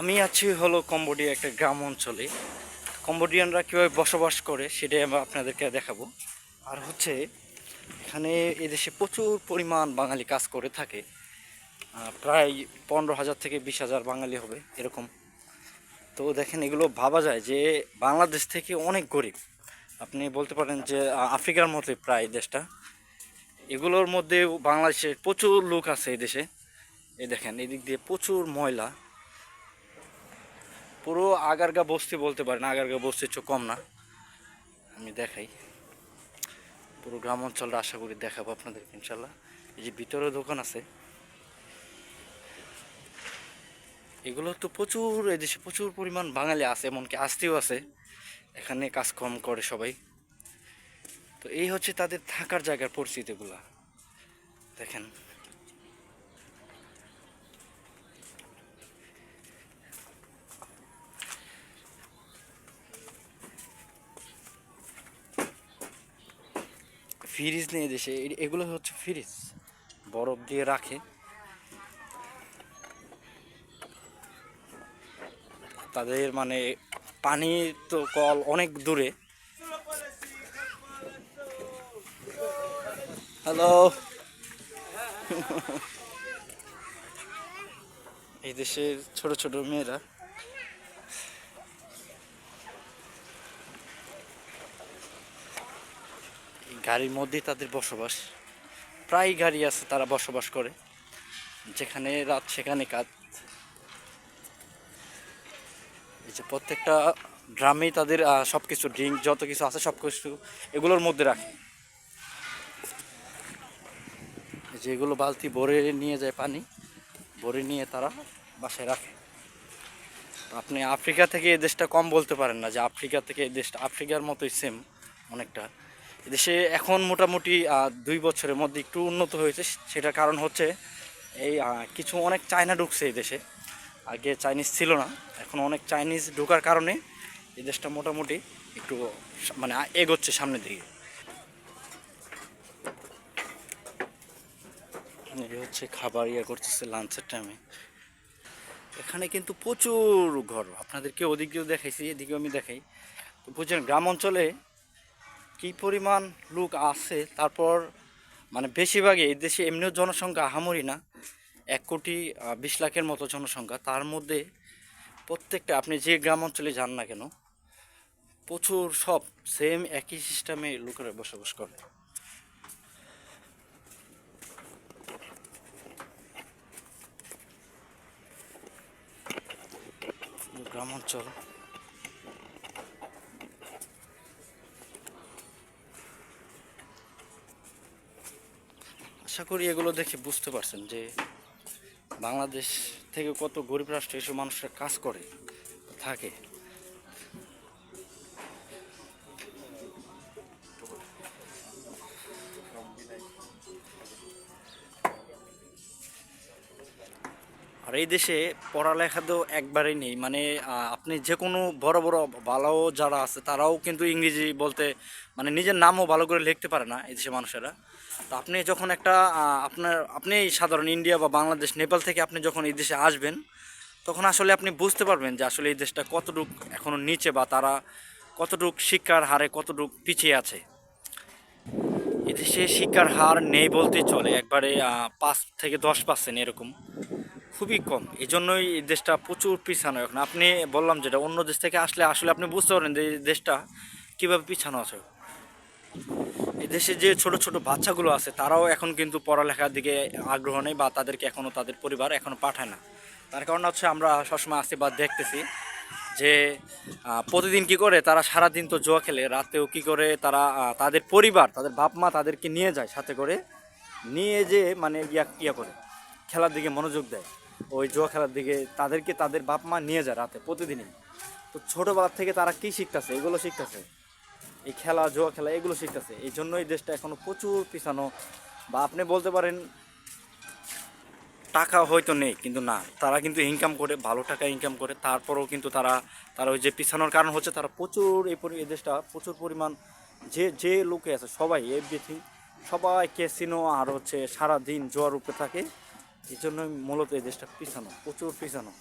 আমি আছি হলো কম্বোডিয়া একটা গ্রাম অঞ্চলে। কম্বোডিয়ানরা কীভাবে বসবাস করে সেটাই আমরা আপনাদেরকে দেখাবো। আর হচ্ছে, এখানে এদেশে প্রচুর পরিমাণ বাঙালি কাজ করে থাকে। প্রায় পনেরো হাজার থেকে বিশ হাজার বাঙালি হবে এরকম। তো দেখেন, এগুলো ভাবা যায় যে বাংলাদেশ থেকে অনেক গরিব। আপনি বলতে পারেন যে আফ্রিকার মতোই প্রায় দেশটা। এগুলোর মধ্যে বাংলাদেশের প্রচুর লোক আছে এই দেশে। এই দেখেন, এদিক দিয়ে প্রচুর ময়লা। পুরো আগারগা বস্তি বলতে পারেন, আগারগা বস্তির চেয়ে কম না। আমি দেখাই। পুরো গ্রাম অঞ্চলটা আশা করি দেখাবো আপনাদেরকে ইনশাল্লাহ এই যে ভিতরে দোকান আছে, এগুলো তো প্রচুর এদেশে প্রচুর পরিমাণ বাঙালি আছে, এমনকি আসতেও আছে। এখানে কাজকর্ম করে সবাই। তো এই হচ্ছে তাদের থাকার জায়গার পরিস্থিতিগুলা। দেখেন ফ্রিজ নেই দেশে এগুলো হচ্ছে ফ্রিজ। বরফ দিয়ে রাখে। তাদের মানে পানি তো কল অনেক দূরে। হ্যালো। এই দেশের ছোট ছোট মেয়েরা। গাড়ির মধ্যেই তাদের বসবাস। প্রায় গাড়ি আছে তারা বসবাস করে। যেখানে রাত, সেখানে কাজ এই যে প্রত্যেকটা গ্রামেই তাদের সব কিছু ড্রিঙ্ক, যত কিছু আছে সব কিছু এগুলোর মধ্যে রাখে। এই যে এগুলো বালতি ভরে নিয়ে যায় পানি, ভরে নিয়ে তারা বাসায় রাখে। আপনি আফ্রিকা থেকে এই দেশটা কম বলতে পারেন না, যে আফ্রিকা থেকে এই দেশটা আফ্রিকার মতোই সেম অনেকটা। এদেশে এখন মোটামুটি দুই বছরের মধ্যে একটু উন্নত হয়েছে। সেটার কারণ হচ্ছে, এই কিছু অনেক চায়না ঢুকছে এই দেশে। আগে চাইনিজ ছিল না, এখন অনেক চাইনিজ ঢোকার কারণে এই দেশটা মোটামুটি একটু মানে এগোচ্ছে সামনের দিকে। হচ্ছে খাবার ইয়ে করতেছে লাঞ্চের টাইমে এখানে কিন্তু প্রচুর ঘর। আপনাদেরকে ওদিক দিয়েও দেখাইছি, এদিকেও আমি দেখাই। তো বুঝছেন গ্রাম অঞ্চলে কী পরিমাণ লোক আছে, তারপর মানে বেশিরভাগই এই দেশে এমনিও জনসংখ্যা আহামরি না, এক কোটি বিশ লাখের মতো জনসংখ্যা। তার মধ্যে প্রত্যেকটা, আপনি যে গ্রাম অঞ্চলে যান না কেন, প্রচুর সব সেম একই সিস্টেমে লোকেরা বসবাস করে। গ্রাম অঞ্চল আশা করি এগুলো দেখে বুঝতে পারছেন যে বাংলাদেশ থেকে কত গরিব রাষ্ট্রে এসব মানুষরা কাজ করে, থাকে। আর এই দেশে পড়ালেখা তো একবারেই নেই। মানে আপনি যে কোনো বড় বড় ভালো যারা আছে, তারাও কিন্তু ইংরেজি বলতে মানে নিজের নামও ভালো করে লিখতে পারে না এই দেশের মানুষেরা। তো আপনি যখন একটা আপনার, আপনি সাধারণ ইন্ডিয়া বা বাংলাদেশ, নেপাল থেকে আপনি যখন এই দেশে আসবেন, তখন আসলে আপনি বুঝতে পারবেন যে আসলে এই দেশটা কতটুক এখনও নিচে বা তারা কতটুক শিক্ষার হারে কতটুক পিছিয়ে আছে। এদেশে শিক্ষার হার নেই বলতেই চলে। একবারে পাঁচ থেকে দশ পার্সেন্ট এরকম। খুবই কম। এই জন্যই এই দেশটা প্রচুর পিছানো এখন। আপনি বললাম যেটা, অন্য দেশ থেকে আসলে আসলে আপনি বুঝতে পারেন যে এই দেশটা কীভাবে পিছানো আছে। এই দেশে যে ছোট ছোট বাচ্চাগুলো আছে, তারাও এখন কিন্তু পড়ালেখার দিকে আগ্রহ নেই বা তাদেরকে এখনও তাদের পরিবার এখনও পাঠায় না। তার কারণ হচ্ছে আমরা সবসময় আসি বা দেখতেছি যে প্রতিদিন কি করে তারা সারাদিন তো জোয়া খেলে, রাতেও কি করে তারা তাদের পরিবার, তাদের বাপ মা তাদেরকে নিয়ে যায় সাথে করে, নিয়ে যে মানে ইয়া ইয়া করে, খেলার দিকে মনোযোগ দেয়। ওই জুয়া খেলার দিকে তাদেরকে তাদের বাপ মা নিয়ে যায় রাতে প্রতিদিনই। তো ছোটোবেলার থেকে তারা কি শিখতেছে? এগুলো শিখতেছে। এই খেলা, জুয়া খেলা, এগুলো শিখতেছে। এই জন্যই দেশটা এখনও প্রচুর পিছানো। বা আপনি বলতে পারেন, টাকা হয়তো নেই, কিন্তু না। তারা কিন্তু ইনকাম করে, ভালো টাকা ইনকাম করে। তারপরেও কিন্তু তারা তারা ওই যে পিছানোর কারণ হচ্ছে তারা প্রচুর এই এই দেশটা প্রচুর পরিমাণ যে যে লোকে আছে, সবাই এভরিথিং সবাই ক্যাসিনো আর হচ্ছে সারা দিন জোয়ার উপরে থাকে। এই জন্য আমি মূলত এই দেশটা পিছানো প্রচুর পিছানো।